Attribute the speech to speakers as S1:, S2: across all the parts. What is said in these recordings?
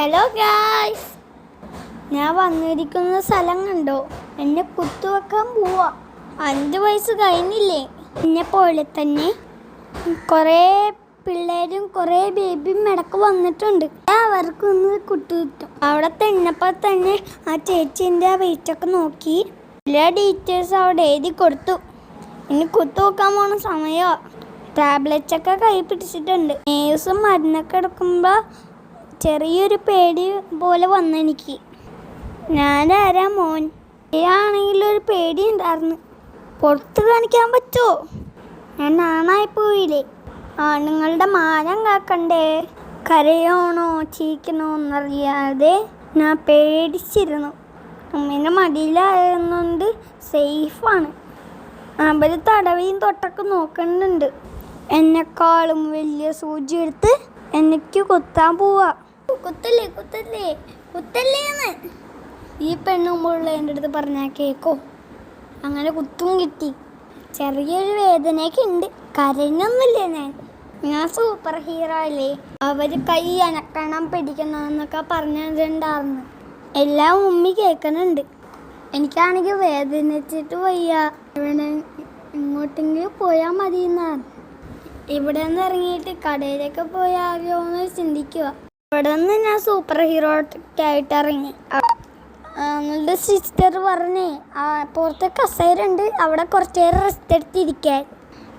S1: Hello guys ഞാൻ വന്നിരിക്കുന്ന സ്ഥലം കണ്ടോ? എന്നെ കുത്തുവെക്കാൻ പോവാ. അഞ്ച് വയസ്സ് കഴിഞ്ഞില്ലേ? എന്നെ പോലെ തന്നെ കുറേ പിള്ളേരും കുറേ ബേബിയും ഇടയ്ക്ക് വന്നിട്ടുണ്ട്. അവർക്ക് ഒന്ന് കുത്തുകിട്ടും അവിടെ തന്നപ്പോൾ തന്നെ ആ ചേച്ചീന്റെ ആ വെയിറ്റൊക്കെ നോക്കി. എല്ലാ ഡീറ്റെയിൽസ് അവിടെ എഴുതി കൊടുത്തു. ഇനി കുത്തു വെക്കാൻ പോണ സമയമോ ടാബ്ലറ്റ്സ് ഒക്കെ കൈ പിടിച്ചിട്ടുണ്ട്. നേഴ്സും മരുന്നൊക്കെ എടുക്കുമ്പോൾ ചെറിയൊരു പേടി പോലെ വന്നെനിക്ക് ഞാനാരാ മോൻ? ആണെങ്കിൽ ഒരു പേടി ഉണ്ടായിരുന്നു. പുറത്ത് കാണിക്കാൻ പറ്റുമോ ഞാൻ ആണായി പോയില്ലേ? ആണുങ്ങളുടെ മാനം കാക്കണ്ടേ? കരയണോ ചീക്കണോ എന്നറിയാതെ ഞാൻ പേടിച്ചിരുന്നു. അമ്മേന്റെ മടിയിലായിരുന്നുകൊണ്ട് സേഫാണ്. അവർ തടവിയും തൊട്ടൊക്കെ നോക്കുന്നുണ്ട്. എന്നെക്കാളും വലിയ സൂചി എടുത്ത് എനിക്ക് കുത്താൻ പോവാ. കുത്തല്ലേ കുത്തല്ലേ കുത്തല്ലേന്ന്. ഈ പെണ്ണുമ്പോഴുള്ള എന്റെ അടുത്ത് പറഞ്ഞാൽ കേക്കോ. അങ്ങനെ കുത്തും കിട്ടി. ചെറിയൊരു വേദനയൊക്കെ ഉണ്ട്. കരഞ്ഞൊന്നുമില്ല ഞാൻ. ഞാൻ സൂപ്പർ ഹീറോ അല്ലേ? അവർ കൈ അനക്കണം പിടിക്കണമെന്നൊക്കെ പറഞ്ഞിട്ടുണ്ടായിരുന്നു. എല്ലാം ഉമ്മി കേൾക്കുന്നുണ്ട്. എനിക്കാണെങ്കിൽ വേദനിച്ചിട്ട് വയ്യ. ഇവിടെ ഇങ്ങോട്ടെങ്കിലും പോയാൽ മതി എന്നാണ് ഇവിടെ നിന്ന് ഇറങ്ങിയിട്ട് കടയിലേക്ക് പോയാലോ എന്ന് ചിന്തിക്കുക ഇവിടെ നിന്ന് ഞാൻ സൂപ്പർ ഹീറോ ആയിട്ട് ഇറങ്ങി നിങ്ങളുടെ സിസ്റ്റർ പറഞ്ഞേ ആ പുറത്ത് കസേരയുണ്ട് അവിടെ കുറച്ച് നേരം റെസ്റ്റ് എടുത്തിരിക്കാൻ.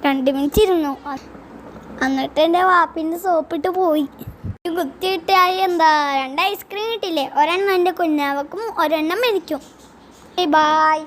S1: രണ്ട് മിനിറ്റ് ഇരുന്നു. എന്നിട്ട് എന്റെ വാപ്പിന്റെ സോപ്പിട്ട് പോയി. കുത്തിയിട്ടായി എന്താ രണ്ട് ഐസ്ക്രീം കിട്ടില്ലേ? ഒരെണ്ണം എന്റെ കുഞ്ഞാവക്കും ഒരെണ്ണം എനിക്കും. ബൈ